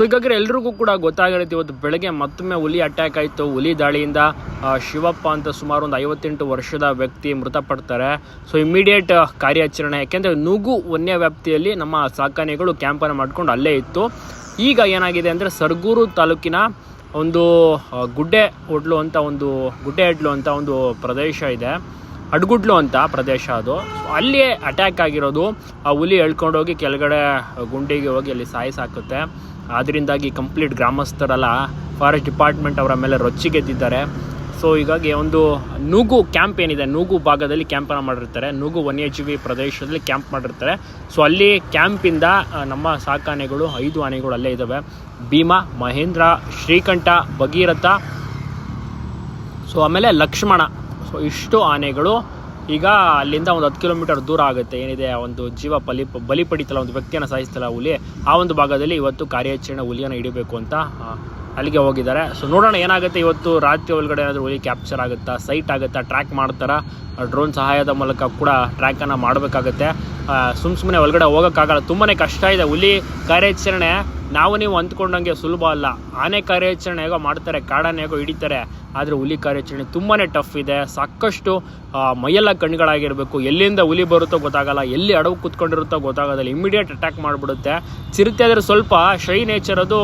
So ಹೀಗಾಗಿ ಎಲ್ರಿಗೂ ಕೂಡ ಗೊತ್ತಾಗಿರುತ್ತೆ ಇವತ್ತು ಬೆಳಗ್ಗೆ ಮತ್ತೊಮ್ಮೆ ಹುಲಿ ಅಟ್ಯಾಕ್ ಆಯಿತು. ಹುಲಿ ದಾಳಿಯಿಂದ ಶಿವಪ್ಪ ಅಂತ ಸುಮಾರು ಒಂದು ಐವತ್ತೆಂಟು ವರ್ಷದ ವ್ಯಕ್ತಿ ಮೃತಪಡ್ತಾರೆ. ಸೊ ಇಮಿಡಿಯೇಟ್ ಕಾರ್ಯಾಚರಣೆ. ಯಾಕೆಂದರೆ ನೂಗು ವನ್ಯ ವ್ಯಾಪ್ತಿಯಲ್ಲಿ ನಮ್ಮ ಸಾಕಾನೆಗಳು ಕ್ಯಾಂಪನ್ನು ಮಾಡ್ಕೊಂಡು ಅಲ್ಲೇ ಇತ್ತು. ಈಗ ಏನಾಗಿದೆ ಅಂದರೆ ಸರ್ಗೂರು ತಾಲೂಕಿನ ಒಂದು ಗುಡ್ಡೆ ಹೋಟ್ಲು ಅಂತ ಒಂದು, ಗುಡ್ಡೆ ಹೆಡ್ಲು ಅಂತ ಒಂದು ಪ್ರದೇಶ ಇದೆ. ಅಡ್ಗುಡ್ಲು ಅಂತ ಪ್ರದೇಶ ಅದು. ಅಲ್ಲಿ ಅಟ್ಯಾಕ್ ಆಗಿರೋದು. ಆ ಹುಲಿ ಎಳ್ಕೊಂಡೋಗಿ ಕೆಳಗಡೆ ಗುಂಡಿಗೆ ಹೋಗಿ ಅಲ್ಲಿ ಸಾಯಿಸಾಕುತ್ತೆ ಅದರಿಂದಾಗಿ ಕಂಪ್ಲೀಟ್ ಗ್ರಾಮಸ್ಥರೆಲ್ಲ ಫಾರೆಸ್ಟ್ ಡಿಪಾರ್ಟ್ಮೆಂಟ್ ಅವರ ಮೇಲೆ ರೊಚ್ಚಿಗೆದ್ದಿದ್ದಾರೆ. ಸೊ ಹೀಗಾಗಿ ಒಂದು ನೂಗು ಕ್ಯಾಂಪ್ ಏನಿದೆ, ನೂಗು ಭಾಗದಲ್ಲಿ ಕ್ಯಾಂಪನ್ನು ಮಾಡಿರ್ತಾರೆ. ನೂಗು ವನ್ಯಜೀವಿ ಪ್ರದೇಶದಲ್ಲಿ ಕ್ಯಾಂಪ್ ಮಾಡಿರ್ತಾರೆ. ಸೊ ಅಲ್ಲಿ ಕ್ಯಾಂಪಿಂದ ನಮ್ಮ ಸಾಕಾನೆಗಳು, ಐದು ಆನೆಗಳು ಅಲ್ಲೇ ಇದ್ದಾವೆ ಭೀಮಾ, ಮಹೇಂದ್ರ, ಶ್ರೀಕಂಠ, ಭಗೀರಥ, ಸೊ, ಆಮೇಲೆ ಲಕ್ಷ್ಮಣ. ಸೊ ಇಷ್ಟು ಆನೆಗಳು ಈಗ ಅಲ್ಲಿಂದ ಒಂದು ಹತ್ತು ಕಿಲೋಮೀಟರ್ ದೂರ ಆಗುತ್ತೆ. ಏನಿದೆ ಒಂದು ಜೀವ ಬಲಿ ಬಲಿ ಪಡಿತಲ್ಲ ಒಂದು ವ್ಯಕ್ತಿಯನ್ನು ಸಾಯಿಸ್ತಲ್ಲ ಹುಲಿ. ಆ ಒಂದು ಭಾಗದಲ್ಲಿ ಇವತ್ತು ಕಾರ್ಯಾಚರಣೆ ಹುಲಿಯನ್ನು ಹಿಡಿಬೇಕು ಅಂತ ಅಲ್ಲಿಗೆ ಹೋಗಿದ್ದಾರೆ. ಸೊ ನೋಡೋಣ ಏನಾಗುತ್ತೆ. ಇವತ್ತು ರಾತ್ರಿ ಒಳಗಡೆ ಏನಾದರೂ ಹುಲಿ ಕ್ಯಾಪ್ಚರ್ ಆಗುತ್ತಾ ಸೈಟ್ ಆಗುತ್ತಾ ಟ್ರ್ಯಾಕ್ ಮಾಡ್ತಾರಾ? ಡ್ರೋನ್ ಸಹಾಯದ ಮೂಲಕ ಕೂಡ ಟ್ರ್ಯಾಕನ್ನು ಮಾಡಬೇಕಾಗತ್ತೆ. ಸುಮ್ಮ ಸುಮ್ಮನೆ ಒಳಗಡೆ ಹೋಗೋಕ್ಕಾಗಲ್ಲ. ತುಂಬಾ ಕಷ್ಟ ಇದೆ. ಹುಲಿ ಕಾರ್ಯಾಚರಣೆ ನಾವು ನೀವು ಅಂದ್ಕೊಂಡಂಗೆ ಸುಲಭ ಅಲ್ಲ. ಆನೆ ಕಾರ್ಯಾಚರಣೆ ಹೇಗೋ ಮಾಡ್ತಾರೆ ಕಾಡನ್ನು ಹೇಗೋ ಹಿಡಿತಾರೆ, ಆದರೆ ಹುಲಿ ಕಾರ್ಯಾಚರಣೆ ತುಂಬಾ ಟಫ್ ಇದೆ. ಸಾಕಷ್ಟು ಮೈಯೆಲ್ಲ ಕಣ್ಗಳಾಗಿರಬೇಕು. ಎಲ್ಲಿಂದ ಹುಲಿ ಬರುತ್ತೋ ಗೊತ್ತಾಗಲ್ಲ. ಎಲ್ಲಿ ಅಡವು ಕೂತ್ಕೊಂಡಿರುತ್ತೋ ಗೊತ್ತಾಗೋದಿಲ್ಲ ಇಮಿಡಿಯೇಟ್ ಅಟ್ಯಾಕ್ ಮಾಡಿಬಿಡುತ್ತೆ. ಚಿರತೆ ಆದರೆ ಸ್ವಲ್ಪ ಶೈ ನೇಚರ್ ಅದು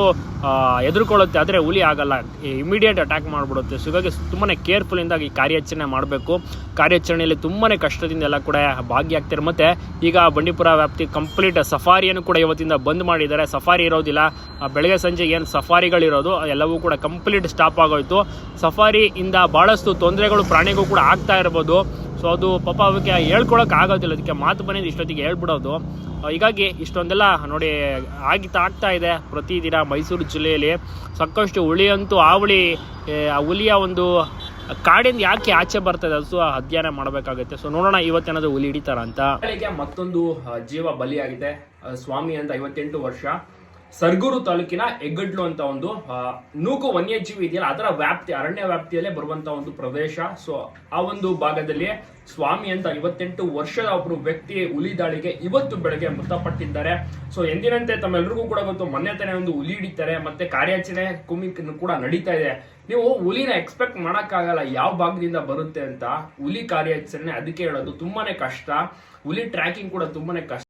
ಎದುರ್ಕೊಳ್ಳುತ್ತೆ. ಆದರೆ ಹುಲಿ ಆಗಲ್ಲ. Immediate attack ಮಾಡಿಬಿಡುತ್ತೆ. ಸೊ ಹೀಗಾಗಿ ತುಂಬಾ ಕೇರ್ಫುಲ್ಲಿಂದ ಈ ಕಾರ್ಯಾಚರಣೆ ಮಾಡಬೇಕು. ಕಾರ್ಯಾಚರಣೆಯಲ್ಲಿ ತುಂಬಾ ಕಷ್ಟದಿಂದ ಎಲ್ಲ ಕೂಡ ಭಾಗಿಯಾಗ್ತಾರೆ. ಮತ್ತು ಈಗ ಬಂಡೀಪುರ ವ್ಯಾಪ್ತಿ ಕಂಪ್ಲೀಟ್ ಸಫಾರಿಯನ್ನು ಕೂಡ ಇವತ್ತಿಂದ ಬಂದ್ ಮಾಡಿದ್ದಾರೆ. ಸಫಾರಿ ಇರೋದಿಲ್ಲ. ಆ, ಬೆಳಗ್ಗೆ ಸಂಜೆ ಏನು ಸಫಾರಿಗಳಿರೋದು ಎಲ್ಲವೂ ಕೂಡ ಕಂಪ್ಲೀಟ್ ಸ್ಟಾಪ್ ಆಗೋಯ್ತು. ಸಫಾರಿಯಿಂದ ಭಾಳಷ್ಟು ತೊಂದರೆಗಳು ಪ್ರಾಣಿಗೂ ಕೂಡ ಆಗ್ತಾ ಇರ್ಬೋದು. ಸೊ ಅದು ಪಾಪ ಅವಕ್ಕೆ ಹೇಳ್ಕೊಳಕ್ ಆಗೋದಿಲ್ಲ. ಅದಕ್ಕೆ ಮಾತು ಬಂದಿದ್ದು ಇಷ್ಟೊತ್ತಿಗೆ ಹೇಳ್ಬಿಡೋದು. ಹೀಗಾಗಿ ಇಷ್ಟೊಂದೆಲ್ಲ ನೋಡಿ ಆಗಿತಾ ಆಗ್ತಾ ಇದೆ ಪ್ರತಿದಿನ ಮೈಸೂರು ಜಿಲ್ಲೆಯಲ್ಲಿ. ಸಾಕಷ್ಟು ಹುಳಿಯಂತೂ ಆ ಹುಳಿ ಆ ಹುಲಿಯ ಒಂದು ಕಾಡಿಂದ ಯಾಕೆ ಆಚೆ ಬರ್ತದೆ ಅದು ಅಧ್ಯಯನ ಮಾಡಬೇಕಾಗುತ್ತೆ. ಸೊ ನೋಡೋಣ ಇವತ್ತೇನಾದ್ರು ಹುಲಿ ಹಿಡಿತಾರ ಅಂತ ಮತ್ತೊಂದು ಜೀವ ಬಲಿಯಾಗಿದೆ. ಸ್ವಾಮಿ ಅಂತ ಐವತ್ತೆಂಟು ವರ್ಷ. ಸರ್ಗೂರು ತಾಲೂಕಿನ ಹೆಗ್ಗಡ್ಲು ಅಂತ ಒಂದು ನೂಕು ವನ್ಯಜೀವಿ ಇದೆಯಲ್ಲ, ಅದರ ವ್ಯಾಪ್ತಿ, ಅರಣ್ಯ ವ್ಯಾಪ್ತಿಯಲ್ಲೇ ಬರುವಂತ ಒಂದು ಪ್ರದೇಶ. ಸೊ ಆ ಒಂದು ಭಾಗದಲ್ಲಿ ಸ್ವಾಮಿ ಅಂತ ಐವತ್ತೆಂಟು ವರ್ಷದ ಒಬ್ಬರು ವ್ಯಕ್ತಿ ಹುಲಿ ದಾಳಿಗೆ ಇವತ್ತು ಬೆಳಗ್ಗೆ ಮೃತಪಟ್ಟಿದ್ದಾರೆ. ಸೊ ಎಂದಿನಂತೆ ತಮ್ಮೆಲ್ಲರಿಗೂ ಕೂಡ ಗೊತ್ತು ಮೊನ್ನೆ ತಾನೇ ಒಂದು ಹುಲಿ ಹಿಡಿತಾರೆ, ಮತ್ತೆ ಕಾರ್ಯಾಚರಣೆ ಕುಮಿಕ್ ಕೂಡ ನಡೀತಾ ಇದೆ. ನೀವು ಹುಲಿನ ಎಕ್ಸ್ಪೆಕ್ಟ್ ಮಾಡೋಕ್ಕಾಗಲ್ಲ, ಯಾವ ಭಾಗದಿಂದ ಬರುತ್ತೆ ಅಂತ ಹುಲಿ ಕಾರ್ಯಾಚರಣೆ, ಅದಕ್ಕೆ ಹೇಳೋದು ತುಂಬಾನೇ ಕಷ್ಟ. ಹುಲಿ ಟ್ರ್ಯಾಕಿಂಗ್ ಕೂಡ ತುಂಬಾನೇ ಕಷ್ಟ.